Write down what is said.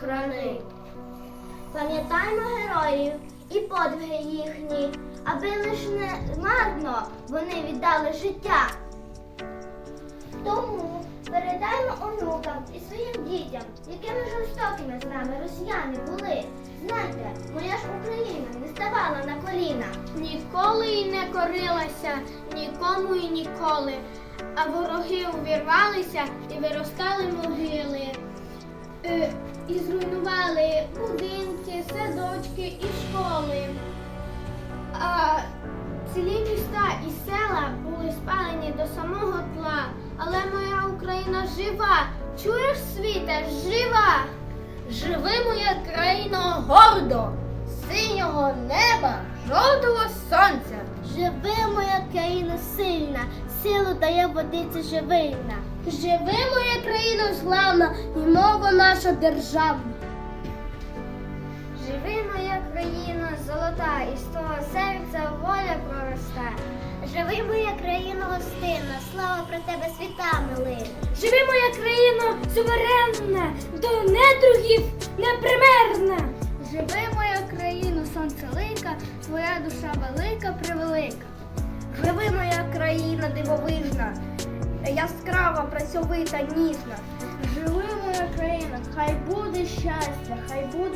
храни. Пам'ятаймо героїв і подвиги їхні, аби лиш не марно вони віддали життя. Тому передаймо онукам і своїм дітям, якими жорстокими з нами росіяни були. Знайте, моя ж Україна не ставала на коліна. Ніколи й не корилася, нікому і ніколи. А вороги увірвалися і виростали могили. Е, і зруйнували будинки, садочки і школи. А цілі міста і села були спалені до самого тла. Але моя Україна жива. Чуєш, світе, жива! Живи, моя країна, гордо, синього неба, жовтого сонця. Країна силу дає водиця живильна. Живи, моя країна славна, і мова наша державна. Живи, моя країна золота, і з того серця воля проросте. Живи, моя країна гостинна, слава про тебе світами лине. Живи, моя країна суверенна, до недругів непримерна. Живи, моя країна, сонцелика, твоя душа велика, країна дивовижна, яскрава, працьовита, ніжна. Живи, моя країна, хай буде щастя, хай буде